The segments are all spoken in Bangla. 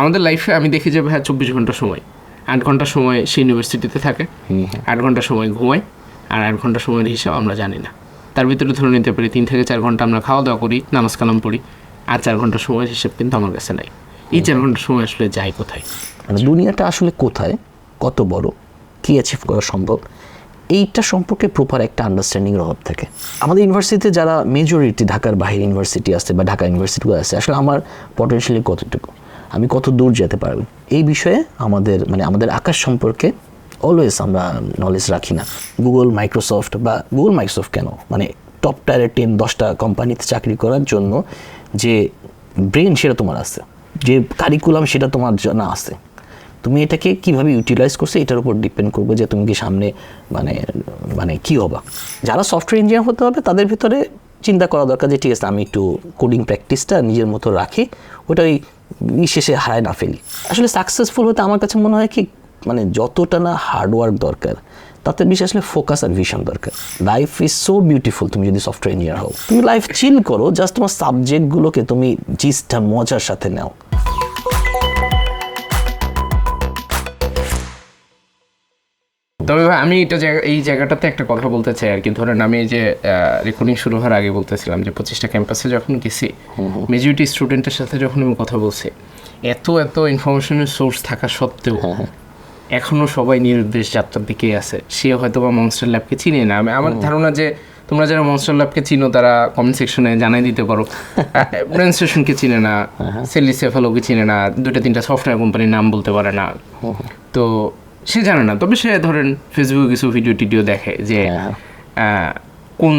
আমাদের লাইফে আমি দেখি যে ভাই চব্বিশ ঘণ্টা সময়। আট ঘণ্টা সময় সে ইউনিভার্সিটিতে থাকে আট ঘণ্টা সময় ঘুমায় আর আট ঘণ্টা সময়ের হিসাব আমরা জানি না। তার ভিতরে ধরে নিতে পারি তিন থেকে চার ঘণ্টা আমরা খাওয়া দাওয়া করি নামাজ কালাম পড়ি আর চার ঘণ্টা সময়ের হিসাব কিন্তু আমার কাছে নাই। এই চার ঘণ্টা সময় আসলে যায় কোথায়? মানে দুনিয়াটা আসলে কোথায় কত বড় কী অ্যাচিভ করা সম্ভব এইটা সম্পর্কে প্রপার একটা আন্ডারস্ট্যান্ডিংয়ের অভাব থাকে। আমাদের ইউনিভার্সিটিতে যারা মেজরিটি ঢাকার বাইরে ইউনিভার্সিটি আছে বা ঢাকা ইউনিভার্সিটিগুলো আছে আসলে আমার পটেনশিয়ালি কতটুকু? আমি কত দূর যেতে পারব? এই বিষয়ে আমাদের মানে আমাদের আকাশ সম্পর্কে অলওয়েজ আমরা নলেজ রাখি না। গুগল মাইক্রোসফট বা গুগল মাইক্রোসফট কেন? মানে টপ টায়ারের টেন দশটা কোম্পানিতে চাকরি করার জন্য যে ব্রেন সেটা তোমার আছে। যে কারিকুলাম সেটা তোমার জানা আছে। তুমি এটাকে কীভাবে ইউটিলাইজ করছ এটার উপর ডিপেন্ড করবে যে তুমি কি সামনে মানে মানে কি হবা। যারা সফটওয়্যার ইঞ্জিনিয়ার হতে হবে, তাদের ভিতরে চিন্তা করা দরকার যে, ঠিক আছে, আমি একটু কোডিং প্র্যাকটিসটা নিজের মতো রাখি। ওটা ওই শেষে হারায় না ফেলি। আসলে সাকসেসফুল হতে আমার কাছে মনে হয় কি মানে যতটা না হার্ডওয়ার্ক দরকার, তাতে বিশেষ আসলে ফোকাস আর ভিশন দরকার। লাইফ ইজ সো বিউটিফুল তুমি যদি সফটওয়্যার ইঞ্জিনিয়ার হও। তুমি লাইফ চিল করো জাস্ট তোমার সাবজেক্টগুলোকে তুমি জিসটা মজার সাথে নাও। তবে ভাই আমি এটা জায়গা এই জায়গাটাতে একটা কথা বলতে চাই আর কি। ধরেন আমি যে রেকর্ডিং শুরু হওয়ার আগে বলতেছিলাম যে পঁচিশটা ক্যাম্পাসে যখন গেছি মেজরিটি স্টুডেন্টের সাথে যখন আমি কথা বলছি এত এত ইনফরমেশনের সোর্স থাকা সত্ত্বেও এখনও সবাই নিরুদ্দেশ যাত্রার দিকেই আছে। সে হয়তো বা মনস্টার ল্যাবকে চিনে না। আমি আমার ধারণা যে তোমরা যারা মনস্টার ল্যাবকে চিনো তারা কমেন্ট সেকশনে জানাই দিতে পারো। ব্রেন স্টেশনকে চিনে না সেলিসেফালোকে চিনে না দুটা তিনটা সফটওয়্যার কোম্পানির নাম বলতে পারে না। তো সে জানে না তবে সে ধরেন ফেসবুকে কিছু ভিডিও টিডিও দেখে যে আহ, কোন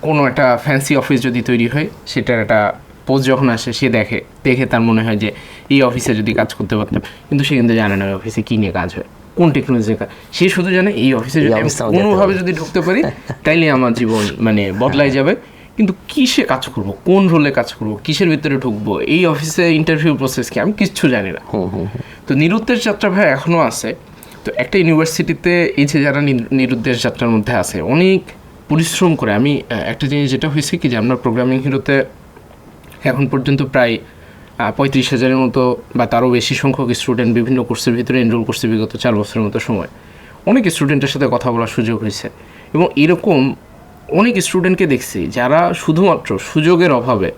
কোনো একটা ফ্যান্সি অফিস যদি তৈরি হয় সেটার একটা পোস্ট যখন আসে সে দেখে দেখে তার মনে হয় যে এই অফিসে যদি কাজ করতে পারতাম। কিন্তু সে কিন্তু জানে না ওই অফিসে কী নিয়ে কাজ হয় কোন টেকনোলজির কাজ। সে শুধু জানে এই অফিসে যদি কোনোভাবে যদি ঢুকতে পারি তাইলে আমার জীবন মানে বদলাই যাবে। কিন্তু কিসে কাজ করব কোন রোলে কাজ করব কিসের ভিতরে ঢুকবো এই অফিসে ইন্টারভিউ প্রসেস কি আমি কিচ্ছু জানি না। তো নিরুদ্দেশ যাত্রা ভাই এখনও আছে। তো একটা ইউনিভার্সিটিতে এই যে যারা নির- নিরুদ্দেশ যাত্রার মধ্যে আছে অনেক পরিশ্রম করে। আমি একটা জিনিস যেটা হয়েছে কি যে আমরা প্রোগ্রামিং হিরোতে এখন পর্যন্ত প্রায় পঁয়ত্রিশ হাজারের মতো বা তারও বেশি সংখ্যক স্টুডেন্ট বিভিন্ন কোর্সের ভিতরে এনরোল করছে বিগত চার বছরের মতো সময়। অনেক স্টুডেন্টের সাথে কথা বলার সুযোগ হয়েছে। এবং এরকম অনেক স্টুডেন্টকে দেখছি যারা শুধুমাত্র সুযোগের অভাবে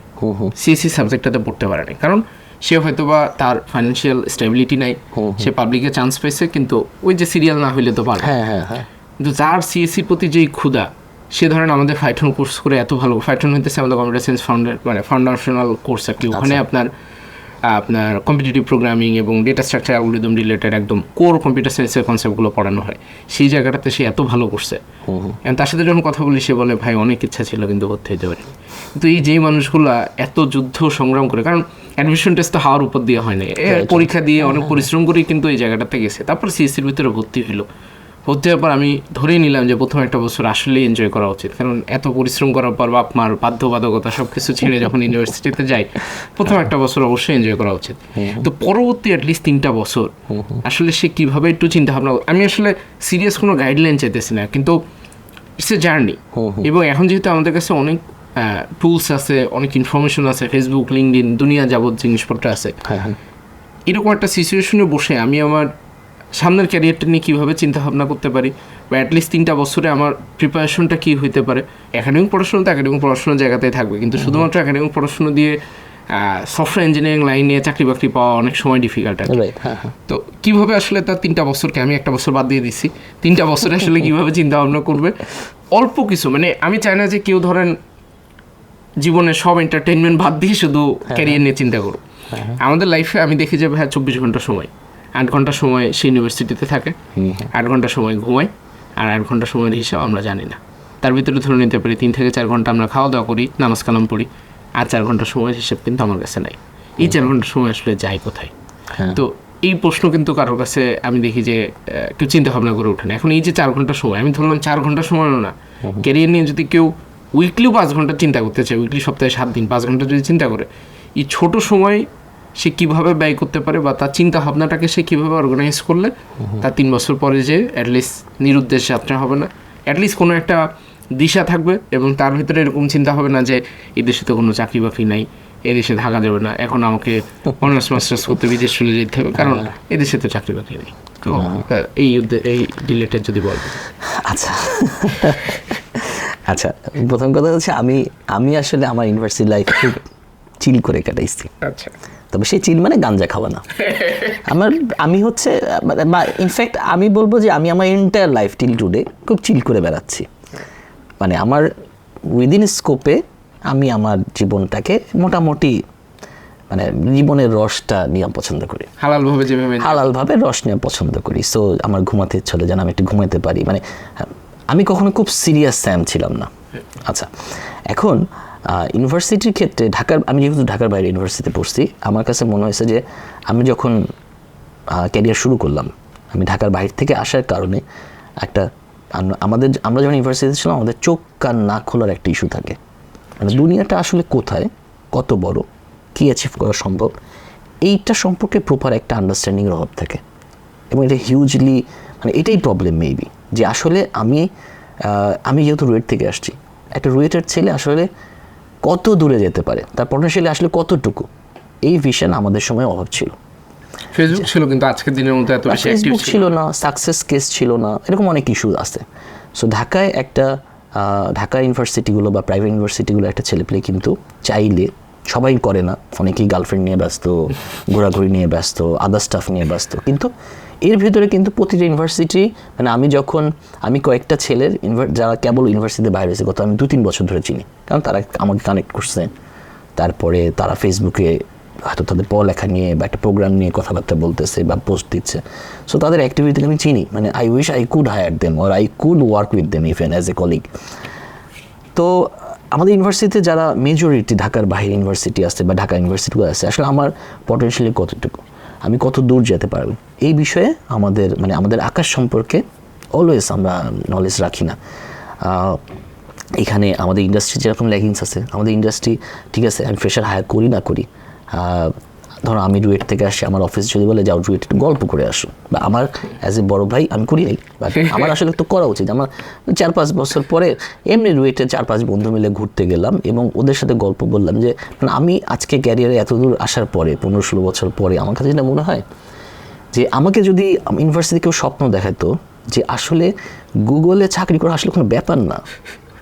সিএসসি সাবজেক্টটাতে পড়তে পারেনি। কারণ সে হয়তোবা তার ফাইন্যান্সিয়াল স্টেবিলিটি নাই সে পাবলিকে চান্স পেয়েছে কিন্তু ওই যে সিরিয়াল না হইলে তো পারে হ্যাঁ হ্যাঁ হ্যাঁ। কিন্তু যার সিএসসির প্রতি যেই ক্ষুধা সে ধরেন আমাদের ফাইটন কোর্স করে এত ভালো ফাইটন হইতেছে আমাদের কম্পিউটার সায়েন্স ফাউন্ডার মানে ফাউন্ডেশনাল কোর্স আর কি। ওখানে আপনার আপনার কম্পিটিটিভ প্রোগ্রামিং এবং ডেটা স্ট্রাকচার অ্যালগোরিদম রিলেটেড একদম কোর কম্পিউটার সায়েন্সের কনসেপ্টগুলো পড়ানো হয়। সেই জায়গাটাতে সে এত ভালো করছে। এবং তার সাথে যখন কথা বলি সে বলে ভাই অনেক ইচ্ছা ছিল কিন্তু ভর্তি হতে পারি কিন্তু এই যেই মানুষগুলা এত যুদ্ধ সংগ্রাম করে কারণ অ্যাডমিশন টেস্ট তো হাওয়ার উপর দিয়ে হয় না পরীক্ষা দিয়ে অনেক পরিশ্রম করেই কিন্তু এই জায়গাটাতে গেছে। তারপর সিএসসির ভিতরে ভর্তি হইল। ভর্তি হওয়ার পর আমি ধরেই নিলাম যে প্রথম একটা বছর আসলেই এনজয় করা উচিত। কারণ এত পরিশ্রম করার পর বাপ মার বাধ্যবাধকতা সব কিছু ছেড়ে যখন ইউনিভার্সিটিতে যাই প্রথম একটা বছর অবশ্যই এনজয় করা উচিত। তো পরবর্তী অ্যাটলিস্ট তিনটা বছর আসলে সে কীভাবে একটু চিন্তা ভাবনা আমি আসলে সিরিয়াস কোনো গাইডলাইন চাইতেছি না কিন্তু ইটস এ জার্নি এবং এখন যেহেতু আমাদের কাছে অনেক টুলস আছে অনেক ইনফরমেশন আছে ফেসবুক লিঙ্কডিন দুনিয়া যাবত জিনিসপত্র আছে। হ্যাঁ হ্যাঁ। এরকম একটা সিচুয়েশনে বসে আমি আমার সামনের ক্যারিয়ারটা নিয়ে কীভাবে চিন্তা ভাবনা করতে পারি? বা অ্যাটলিস্ট তিনটা বছরে আমার প্রিপারেশনটা কী হইতে পারে? একাডেমিক পড়াশোনা তো একাডেমিক পড়াশোনার জায়গাতেই থাকবে কিন্তু শুধুমাত্র একাডেমিক পড়াশোনা দিয়ে সফটওয়্যার ইঞ্জিনিয়ারিং লাইনে চাকরি বাকরি পাওয়া অনেক সময় ডিফিকাল্ট আর। হ্যাঁ হ্যাঁ। তো কীভাবে আসলে তার তিনটা বছরকে আমি একটা বছর বাদ দিয়ে দিচ্ছি তিনটা বছরে আসলে কীভাবে চিন্তা ভাবনা করবে? অল্প কিছু মানে আমি চাই না যে কেউ ধরেন জীবনে সব এন্টারটেনমেন্ট বাদ দিয়ে শুধু ক্যারিয়ার নিয়ে চিন্তা করো। আমাদের লাইফে আমি দেখি যে ভাই চব্বিশ ঘণ্টা সময়। আট ঘণ্টা সময় সে ইউনিভার্সিটিতে থাকে আট ঘণ্টা সময় ঘুমায় আর আট ঘণ্টা সময়ের হিসাব আমরা জানি না। তার ভিতরে ধরে নিতে পারি তিন থেকে চার ঘণ্টা আমরা খাওয়া দাওয়া করি নামাজ কালাম পড়ি আর চার ঘণ্টা সময়ের হিসাব কিন্তু আমার কাছে নাই। এই চার ঘণ্টা সময় আসলে যায় কোথায়? হ্যাঁ। তো এই প্রশ্ন কিন্তু কারোর কাছে আমি দেখি যে কেউ চিন্তা ভাবনা করে ওঠে না। এখন এই যে চার ঘণ্টা সময় আমি ধরলাম চার ঘণ্টা সময় না। ক্যারিয়ার নিয়ে যদি কেউ উইকলিও পাঁচ ঘণ্টা চিন্তা করতে চায় উইকলি সপ্তাহে সাত দিন পাঁচ ঘণ্টা যদি চিন্তা করে এই ছোট সময় সে কীভাবে ব্যয় করতে পারে বা তার চিন্তা ভাবনাটাকে সে কীভাবে অর্গানাইজ করলে তার তিন বছর পরে যে অ্যাটলিস্ট নিরুদ্দেশ যাত্রা হবে না। অ্যাটলিস্ট কোনো একটা দিশা থাকবে এবং তার ভিতরে এরকম চিন্তা হবে না যে এই দেশে তো কোনো চাকরি বাকরি নাই এদেশে থাকা যাবে না এখন আমাকে অনার্স মাস্টার্স করতে বিদেশ চলে যেতে হবে কারণ এদেশে তো চাকরি বাকরি নেই। তো এই এই রিলেটেড যদি বল। আচ্ছা। আচ্ছা প্রথম কথা হচ্ছে আমি আমি আসলে আমার ইউনিভার্সিটি লাইফ খুব চিল করে কাটাইছি। আচ্ছা। তবে সেই চিল মানে গাঞ্জা খাওয়া না। আমার আমি হচ্ছে মানে বা ইনফ্যাক্ট আমি বলব যে আমি আমার এন্টায়ার লাইফ টিল টুডে খুব চিল করে বেড়াচ্ছি। মানে আমার উইদিন স্কোপে আমি আমার জীবনটাকে মোটামুটি মানে জীবনের রসটা নিয়ে পছন্দ করি। হালাল ভাবে যেভাবে হালালভাবে রস নিয়ে পছন্দ করি। সো আমার ঘুমাতে চলে যেন আমি একটু ঘুমাতে পারি। মানে আমি কখনো খুব সিরিয়াস স্যাম ছিলাম না। আচ্ছা এখন ইউনিভার্সিটির ক্ষেত্রে ঢাকার আমি যেহেতু ঢাকার বাইরে ইউনিভার্সিটিতে পড়ছি আমার কাছে মনে হয়েছে যে আমি যখন ক্যারিয়ার শুরু করলাম আমি ঢাকার বাইরে থেকে আসার কারণে একটা আমাদের আমরা যখন ইউনিভার্সিটিতে ছিলাম আমাদের চোখ কান না খোলার একটা ইস্যু থাকে। মানে দুনিয়াটা আসলে কোথায় কত বড় কী অ্যাচিভ করা সম্ভব এইটা সম্পর্কে প্রপার একটা আন্ডারস্ট্যান্ডিংয়ের অভাব থাকে। এবং এটা হিউজলি মানে এটাই প্রবলেম মেবি যে আসলে আমি আমি যেহেতু রুয়েট থেকে আসছি একটা রুয়েটের ছেলে আসলে কত দূরে যেতে পারে? তার পটেনশিয়ালি আসলে কতটুকু? এই ভিশন আমাদের সময় অভাব ছিল। ফেসবুক ছিল কিন্তু আজকের দিনের মতো এত বেশি অ্যাক্টিভ ফেসবুক ছিল না। সাকসেস কেস ছিল না এরকম অনেক ইস্যু আছে। সো ঢাকায় একটা ঢাকা ইউনিভার্সিটিগুলো বা প্রাইভেট ইউনিভার্সিটিগুলো একটা ছেলেপেলে কিন্তু চাইলে সবাই করে না। অনেকেই গার্লফ্রেন্ড নিয়ে ব্যস্ত ঘোরাঘুরি নিয়ে ব্যস্ত আদার স্টাফ নিয়ে ব্যস্ত। কিন্তু এর ভিতরে কিন্তু প্রতিটা ইউনিভার্সিটি মানে আমি যখন, আমি কয়েকটা ছেলের যারা কেবল ইউনিভার্সিটিতে বাইরে গত আমি দু তিন বছর ধরে চিনি। কারণ তারা আমাকে কানেক্ট করছে। তারপরে তারা ফেসবুকে হয়তো তাদের পড়ালেখা নিয়ে বা একটা প্রোগ্রাম নিয়ে কথাবার্তা বলতেছে বা পোস্ট দিচ্ছে। সো তাদের অ্যাক্টিভিটি আমি চিনি। মানে I wish I could hire them or I could work with them if even as a colleague তো আমাদের ইউনিভার্সিটিতে যারা মেজরিটি ঢাকার বাইরে ইউনিভার্সিটি আছে বা ঢাকা ইউনিভার্সিটিগুলো আছে, আসলে আমার পটেনশিয়ালি কতটুকু? আমি কত দূর যেতে পারব? এই বিষয়ে আমাদের মানে আমাদের আকাশ সম্পর্কে অলওয়েজ আমরা নলেজ রাখি না। এখানে আমাদের ইন্ডাস্ট্রি যেরকম ল্যাগিংস আছে, আমাদের ইন্ডাস্ট্রি ঠিক আছে, আমি ফ্রেশার হায়ার করি না করি। ধরো আমি রুয়েট থেকে আসি আমার অফিস যদি বলে যাও রুয়েট একটু গল্প করে আসো। বা আমার অ্যাজ এ বড় ভাই আমি করি নাই। বাট আমার আসলে তো করা উচিত। আমার চার পাঁচ বছর পরে এমনি রুয়েটে চার পাঁচ বন্ধু মিলে ঘুরতে গেলাম এবং ওদের সাথে গল্প বললাম যে মানে আমি আজকে ক্যারিয়ারে এত দূর আসার পরে পনেরো ষোলো বছর পরে আমার কাছে যেটা মনে হয় যে আমাকে যদি ইউনিভার্সিটি কেউ স্বপ্ন দেখাতো যে আসলে গুগলে চাকরি করা আসলে কোনো ব্যাপার না।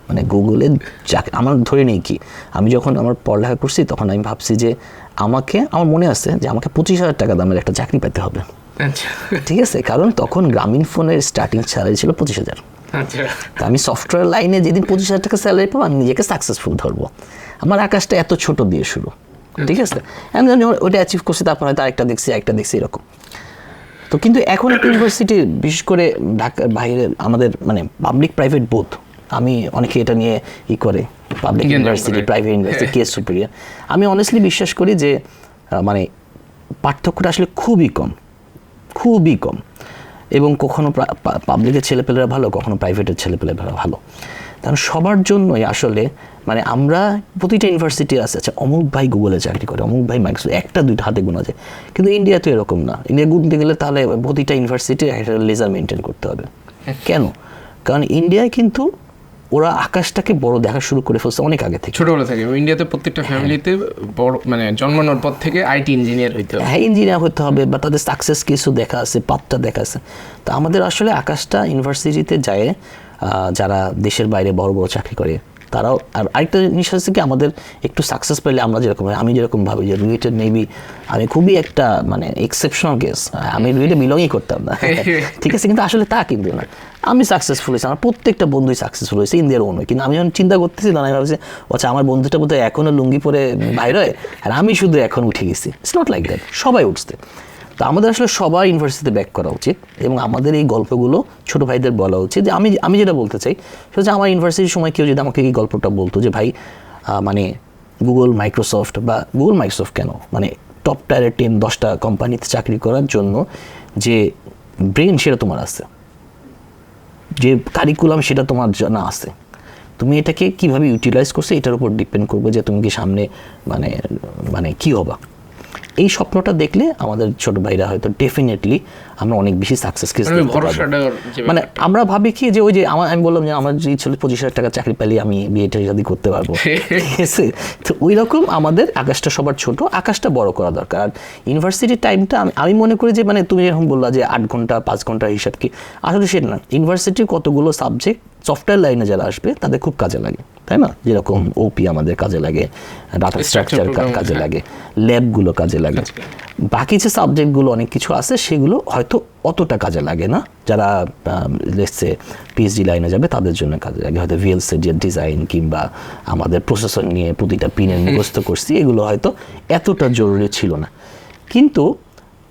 মানে গুগলে চাকরি আমার ধরে নেই কি। আমি যখন আমার পড়ালেখা করছি তখন আমি ভাবছি যে আমাকে আমার মনে আছে যে আমাকে পঁচিশ হাজার টাকা দামের একটা চাকরি পেতে হবে। আচ্ছা। ঠিক আছে? কারণ তখন গ্রামীণ ফোনের স্টার্টিং স্যালারি ছিল পঁচিশ হাজার। আচ্ছা। তা আমি সফটওয়্যার লাইনে যেদিন পঁচিশ হাজার টাকা স্যালারি পাবো আমি নিজেকে সাকসেসফুল ধরবো। আমার আকাশটা এত ছোট দিয়ে শুরু। ঠিক আছে? আমি জানি ওটা অ্যাচিভ করছি তারপর হয়তো আরেকটা দেখছি আরেকটা দেখছি এরকম। তো কিন্তু এখন একটা ইউনিভার্সিটি বিশেষ করে ঢাকার বাইরে আমাদের মানে পাবলিক প্রাইভেট বোথ আমি অনেকে এটা নিয়ে ই করে। Public university private university case superior আমি অনেস্টলি বিশ্বাস করি যে মানে পার্থক্যটা আসলে খুবই কম খুবই কম। এবং কখনো পাবলিকের ছেলেপেলেরা ভালো কখনো প্রাইভেটের ছেলেপেলেরা ভালো। কারণ সবার জন্যই আসলে মানে আমরা প্রতিটা ইউনিভার্সিটি আছে আচ্ছা অমুক ভাই গুগলে চাকরি করে অমুক ভাই মাইক্রোসফট একটা দুইটা হাতে গোনা যায়। কিন্তু ইন্ডিয়া তো এরকম না। ইন্ডিয়া গুনতে গেলে তাহলে প্রতিটা ইউনিভার্সিটি একটা লেজার মেনটেন করতে হবে। কেন? কারণ ইন্ডিয়ায় কিন্তু ওরা আকাশটাকে বড় দেখা শুরু করে ফেলছে অনেক আগে থেকে। ছোটবেলা থেকে। ইন্ডিয়াতে প্রত্যেকটা ফ্যামিলিতে বড় মানে জন্মানোর পর থেকে আইটি ইঞ্জিনিয়ার হইতে হবে। হ্যাঁ ইঞ্জিনিয়ার হতে হবে বা তাদের সাকসেস কিছু দেখা আছে পাথটা দেখা আছে। তো আমাদের আসলে আকাশটা ইউনিভার্সিটিতে যায় যারা দেশের বাইরে বড় বড় চাকরি করে। তারাও আর আরেকটা জিনিস হচ্ছে কি আমাদের একটু সাকসেস পেলে আমরা যেরকম আমি যেরকম ভাবি যে রিলেটেড নেবি আমি খুবই একটা মানে এক্সেপশনাল কেস আমি রিলেটে বিলংই করতাম না। ঠিক আছে কিন্তু আসলে তা কিন্তু না। আমি সাকসেসফুল হয়েছি আমার প্রত্যেকটা বন্ধুই সাকসেসফুল হয়েছে ইন্ডিয়ার অন্য কিন্তু আমি যখন চিন্তা করতেছি তখন আমি ভাবছি আচ্ছা আমার বন্ধুটা বোধহয় এখনও লুঙ্গি পরে বাইরে আর আমি শুধু এখন উঠে গেছি। ইটস নট লাইক দ্যাট সবাই উঠছে। তো আমাদের আসলে সবার ইউনিভার্সিটিতে ব্যাক করা উচিত এবং আমাদের এই গল্পগুলো ছোট ভাইদের বলা উচিত যে আমি আমি যেটা বলতে চাই সেটা হচ্ছে আমার ইউনিভার্সিটির সময় কেউ যদি আমাকে এই গল্পটা বলতো যে ভাই মানে গুগল মাইক্রোসফট বা গুগল মাইক্রোসফট কেন? মানে টপ টায়ারের টেন দশটা কোম্পানিতে চাকরি করার জন্য যে ব্রেন সেটা তোমার আছে। যে কারিকুলাম সেটা তোমার জানা আছে। তুমি এটাকে কীভাবে ইউটিলাইজ করছ এটার উপর ডিপেন্ড করবে যে তুমি কি সামনে মানে মানে কি হবা। এই স্বপ্নটা দেখলে আমাদের ছোট ভাইরা হয়তো ডেফিনেটলি আমরা অনেক বেশি সাকসেস কেস মানে মানে আমরা ভাবি কি যে ওই যে আমার আমি বললাম যে আমার যে ছিল পঁচিশ হাজার টাকা চাকরি পেলে আমি বিয়েটা যদি করতে পারব। ঠিক আছে? তো ওই রকম আমাদের আকাশটা সবার ছোট আকাশটা বড় করা দরকার। আর ইউনিভার্সিটির টাইমটা আমি আমি মনে করি যে মানে তুমি এরকম বললা যে আট ঘণ্টা পাঁচ ঘণ্টা হিসাব কি আসলে সেটা না। ইউনিভার্সিটির কতগুলো সাবজেক্ট সফটওয়্যার লাইনে যারা আসবে তাদের খুব কাজে লাগে তাই না? যেরকম ওপি আমাদের কাজে লাগে ডাটা স্ট্রাকচার কাজে হ্যাঁ। লাগে ল্যাবগুলো কাজে লাগে। বাকি যে সাবজেক্টগুলো অনেক কিছু আছে সেগুলো হয়তো অতটা কাজে লাগে না। যারা লেসে পিএইচডি লাইনে যাবে তাদের জন্য কাজে লাগে। হয়তো ভিএলসি যে ডিজাইন কিংবা আমাদের প্রসেসর নিয়ে প্রতিটা পিনের মুখস্থ করছি এগুলো হয়তো এতটা জরুরি ছিল না। কিন্তু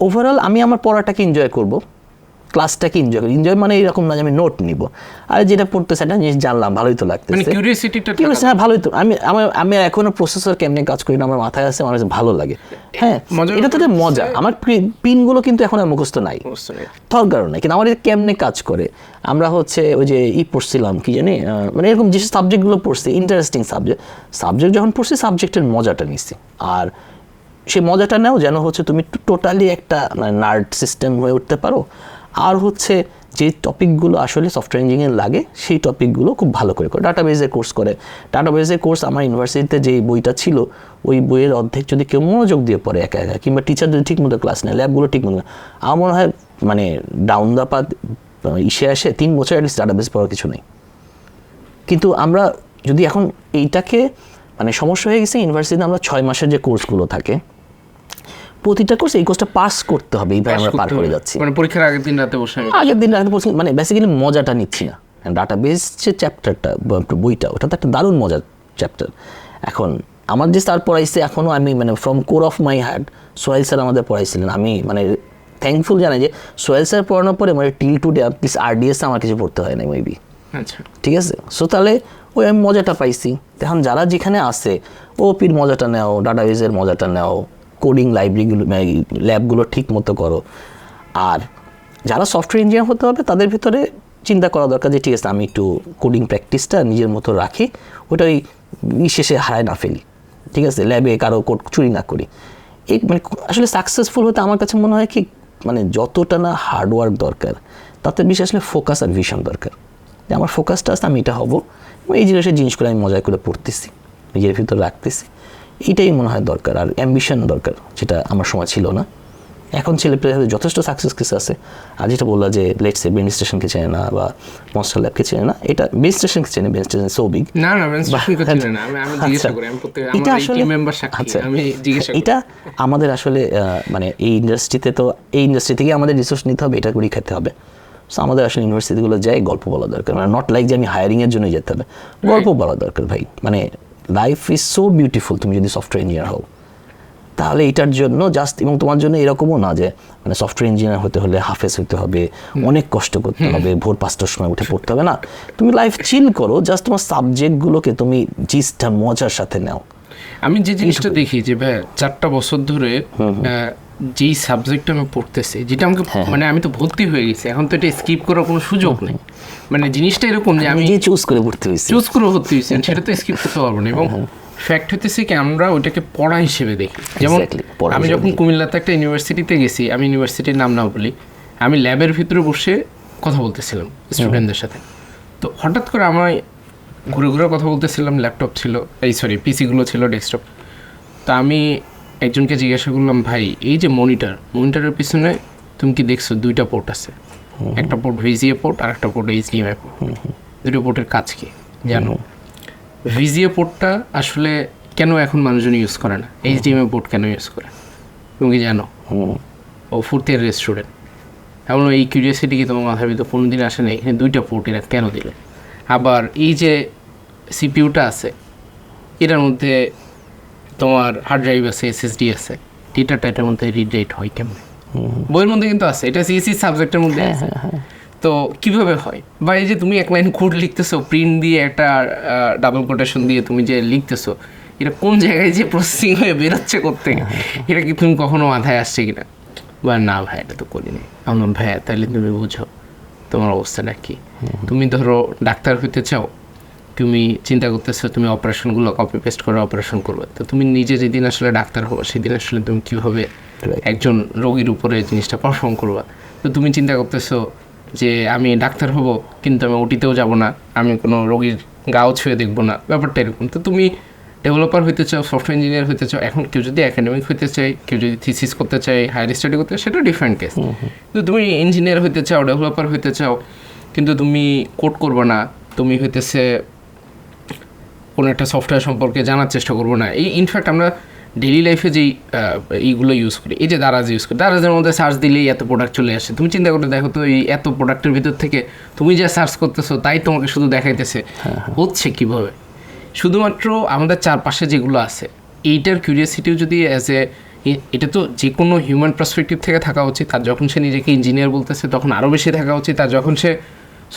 ওভারঅল আমি আমার পড়াটাকে এনজয় করব। ক্লাসটাকে এনজয় করি। এনজয় মানে এরকম না যে আমি নোট নিব। আর যেটা পড়তেছে একটা জিনিস জানলাম ভালোই তো মানে লাগতেছে কিউরিয়াসিটিটা হ্যাঁ ভালোই তো। আমি আমার আমি এখনও প্রসেসর কেমনে কাজ করি না আমার মাথায় আছে আমার ভালো লাগে। হ্যাঁ এটা তো মজা। আমার পিনগুলো কিন্তু এখন আর মুখস্থ নাই। দরকার নাই। কিন্তু আমার এটা কেমনে কাজ করে? আমরা হচ্ছে ওই যে ই পড়ছিলাম কি জানি মানে এরকম যে সাবজেক্টগুলো পড়ছি ইন্টারেস্টিং সাবজেক্ট সাবজেক্ট যখন পড়ছি সাবজেক্টের মজাটা নিছি আর সেই মজাটা নাও যেন হচ্ছে তুমি টোটালি একটা নার্ড সিস্টেম হয়ে উঠতে পারো। আর হচ্ছে যে টপিকগুলো আসলে সফটওয়্যার ইঞ্জিনিয়ারিং লাগে, সেই টপিকগুলো খুব ভালো করে করে ডাটাবেজের কোর্স করে। ডাটাবেজের কোর্স আমার ইউনিভার্সিটিতে যে বইটা ছিল, ওই বইয়ের অর্ধেক যদি কেউ মনোযোগ দিয়ে পড়ে একা একা, কিংবা টিচার যদি ঠিক মতো ক্লাস নেয় ল্যাবগুলো ঠিক মতো আমার মনে হয় মানে ডাউন দ্য পাত ইসে আসে, তিন বছর অ্যাটলিস্ট ডাটাবেজ পড়ার কিছু নেই। কিন্তু আমরা যদি এখন এইটাকে মানে সমস্যা হয়ে গেছে ইউনিভার্সিটিতে আমরা ছয় মাসের যে কোর্সগুলো থাকে প্রতিটা কোর্স এই কোর্সটা পাস করতে হবে এইভাবে আমরা পার করে যাচ্ছি। মানে পরীক্ষার আগের দিন রাতে বসে আগের দিন রাতে পড়ছি মানে বেসিক্যালি মজাটা নিচ্ছি না। ডাটাবেস যে চ্যাপ্টারটা বইটা ওটা তো একটা দারুণ মজার চ্যাপ্টার এখন আমার যে স্যার পড়াইছে এখনও আমি মানে from core of my heart Sohel sir আমাদের পড়াইছিলেন। আমি মানে থ্যাঙ্কফুল জানাই যে সোহেল স্যার পড়ানোর পরে মানে till today please RDS আমার কিছু পড়তে হয় না মেবি আচ্ছা। ঠিক আছে? সো তাহলে ওই আমি মজাটা পাইছি। এখন যারা যেখানে আসে ও পির মজাটা নেও ডাটাবেজের মজাটা নেও কোডিং লাইব্রেরিগুলো ল্যাবগুলো ঠিক মতো করো। আর যারা সফটওয়্যার ইঞ্জিনিয়ার হতে হবে, তাদের ভিতরে চিন্তা করা দরকার যে, ঠিক আছে, আমি একটু কোডিং প্র্যাকটিসটা নিজের মতো রাখি, ওটা ওই শেষে হারায় না ফেলি। ঠিক আছে ল্যাবে কারও কোড চুরি না করি। এই মানে আসলে সাকসেসফুল হতে আমার কাছে মনে হয় কি মানে যতটা না হার্ডওয়ার্ক দরকার, তাতে বেশি আসলে ফোকাস আর ভিশন দরকার। যে, আমার ফোকাসটা আছে, আমি এটা হব। এই জিনিসের জিনিসগুলো আমি মজা করে পড়তেছি, নিজের ভিতরে রাখতেছি। এইটাই মনে হয় দরকার আর অ্যাম্বিশন দরকার যেটা আমার সময় ছিল না। এখন ছেলে পেলে যথেষ্ট সাকসেস কেস আছে আর যেটা বললা যে লেটসে বেন স্টেশনকে চেনে না বা মনস্টার ল্যাবকে চেনে না এটা বেন স্টেশনকে চেনে বেন স্টেশন সো বিগ না না আমি স্টেশন করছি না আমি আমি জিজ্ঞাসা করি আমি প্রত্যেক আমার এই মেম্বার সাক্ষী আচ্ছা। আমি জিজ্ঞাসা করি। এটা আমাদের আসলে মানে এই ইন্ডাস্ট্রিতে তো এই ইন্ডাস্ট্রি থেকে আমাদের রিসোর্স নিতে হবে এটা করেই খেতে হবে। সো আমাদের আসলে ইউনিভার্সিটিগুলো যাই গল্প বলা দরকার মানে নট লাইক যে আমি হায়ারিংয়ের জন্য যেতে হবে। গল্প বলা দরকার ভাই মানে লাইফ ইজ সো বিউটিফুল তুমি যদি সফটওয়্যার ইঞ্জিনিয়ার হও। তাহলে এটার জন্য জাস্ট এবং তোমার জন্য এরকমও না যে মানে সফটওয়্যার ইঞ্জিনিয়ার হতে হলে হাফেজ হতে হবে অনেক কষ্ট করতে হবে ভোর পাঁচটার সময় উঠে পড়তে হবে না। তুমি লাইফ চিল করো জাস্ট তোমার সাবজেক্টগুলোকে তুমি জিসটা মজার সাথে নাও। আমি যে জিনিসটা দেখি যে ভাই চারটা বছর ধরে যেই সাবজেক্ট আমি পড়তেছি যেটা আমাকে হ্যাঁ, মানে আমি তো ভর্তি হয়ে গেছি এখন তো এটা স্কিপ করার কোনো সুযোগ নেই। মানে জিনিসটা এরকম যে আমি চুজ করে পড়তে হয়েছি। চুজ করে ভর্তি হয়েছি সেটা তো স্কিপ করতে পারব না। এবং হ্যাঁ, ফ্যাক্ট হতেছে কি আমরা ওইটাকে পড়া হিসেবে দেখি। যেমন আমি যখন কুমিল্লাতে একটা ইউনিভার্সিটিতে গেছি আমি ইউনিভার্সিটির নাম না বলি আমি ল্যাবের ভিতরে বসে কথা বলতেছিলাম স্টুডেন্টদের সাথে। তো হঠাৎ করে আমায় ঘুরে ঘুরে কথা বলতেছিলাম ল্যাপটপ ছিল এই সরি পিসিগুলো ছিল ডেস্কটপ তা আমি একজনকে জিজ্ঞাসা করলাম ভাই এই যে মনিটর মনিটরের পিছনে তুমি কি দেখছ? দুইটা পোর্ট আছে। একটা পোর্ট ভিজিএ পোর্ট আর একটা পোর্ট এইচডিএমআই পোর্ট দুটো পোর্টের কাজ কি? জানো? ভিজিএ পোর্টটা আসলে কেন এখন মানুষজন ইউজ করে না? এইচডিএমআই পোর্ট কেন ইউজ করে? তুমি কি জানো? ও ফোর্থ ইয়ারের স্টুডেন্ট এমন এই কিউরিয়াসিটি কি তোমার মাথার ভিতরে কোনো দিন আসে না এখানে দুইটা পোর্ট এরা কেন দিলে? আবার এই যে সিপিইউটা আছে এটার মধ্যে তোমার হার্ড ড্রাইভ আছে এসএসডি আছে ডেটাটা এটার মধ্যে রিড রাইট হয় কেমন? বইয়ের মধ্যে কিন্তু আছে এটা সিএসসি সাবজেক্টের মধ্যে আছে। তো কীভাবে হয়? বা এই যে তুমি এক লাইন কোড লিখতেছো প্রিন্ট দিয়ে একটা ডাবল কোটেশন দিয়ে তুমি যে লিখতেছো এটা কোন জায়গায় যে প্রসেসিং হয়ে বেরোচ্ছে করতে? এটা কি তুমি কখনো মাথায় আসছে কিনা? বা না ভাই এটা তো করিনি। আমি ভাইয়া তাহলে তুমি বুঝো তোমার অবস্থাটা কি? তুমি ধরো ডাক্তার হতে চাও তুমি চিন্তা করতেছো তুমি অপারেশনগুলো কপি পেস্ট করে অপারেশন করবে। তো তুমি নিজে যেদিন আসলে ডাক্তার হব সেদিন আসলে তুমি কীভাবে একজন রোগীর উপরে জিনিসটা পারফর্ম করবা। তো তুমি চিন্তা করতেছো যে আমি ডাক্তার হব কিন্তু আমি ওটিতেও যাব না আমি কোনো রোগীর গাও ছুঁয়ে দেখব না ব্যাপারটা এরকম। তো তুমি ডেভেলপার হইতে চাও সফটওয়্যার ইঞ্জিনিয়ার হইতে চাও এখন কেউ যদি একাডেমিক হইতে চাই কেউ যদি থিসিস করতে চাই হায়ার স্টাডি করতে চাই সেটা ডিফারেন্ট কেস কিন্তু তুমি ইঞ্জিনিয়ার হইতে চাও ডেভেলপার হইতে চাও কিন্তু তুমি কোড করবে না তুমি হইতেছে কোনো একটা সফটওয়্যার সম্পর্কে জানার চেষ্টা করব না। এই ইনফ্যাক্ট আমরা ডেইলি লাইফে যেই এইগুলো ইউজ করি এই যে দারাজ ইউজ করি দারাজের মধ্যে সার্চ দিলেই এত প্রোডাক্ট চলে আসে। তুমি চিন্তা করে দেখো তো এই এত প্রোডাক্টের ভিতর থেকে তুমি যা সার্চ করতেছো তাই তোমাকে শুধু দেখাইতেছে। হচ্ছে কীভাবে? শুধুমাত্র আমাদের চারপাশে যেগুলো আছে এইটার কিউরিয়াসিটিও যদি অ্যাজ এ এটা তো যে কোনো হিউম্যান পার্সপেক্টিভ থেকে থাকা উচিত। তার যখন সে নিজেকে ইঞ্জিনিয়ার বলতেছে তখন আরও বেশি থাকা উচিত। তার যখন সে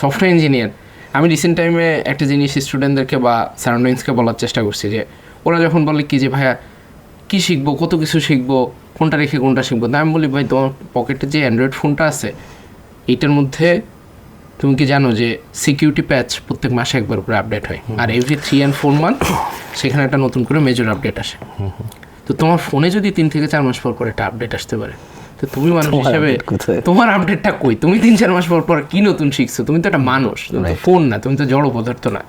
সফটওয়্যার ইঞ্জিনিয়ার আমি রিসেন্ট টাইমে একটা জিনিস স্টুডেন্টদেরকে বা সারাউন্ডিংসকে বলার চেষ্টা করছি যে ওরা যখন বলে কি যে ভাইয়া কী শিখব? কত কিছু শিখব? কোনটা রেখে কোনটা শিখব? তা আমি বলি ভাই তোমার পকেটে যে অ্যান্ড্রয়েড ফোনটা আছে এইটার মধ্যে তুমি কি জানো যে সিকিউরিটি প্যাচ প্রত্যেক মাসে একবার করে আপডেট হয়। আর every three and four month সেখানে একটা নতুন করে মেজর আপডেট আসে। তো তোমার ফোনে যদি তিন থেকে চার মাস পর পর একটা আপডেট আসতে পারে তো তুমি মানুষ হিসাবে? তোমার আপডেটটা কই? তুমি তিন চার মাস পর পর কি নতুন শিখছো? তুমি তো একটা মানুষ ফোন না তুমি তো জড় পদার্থ না।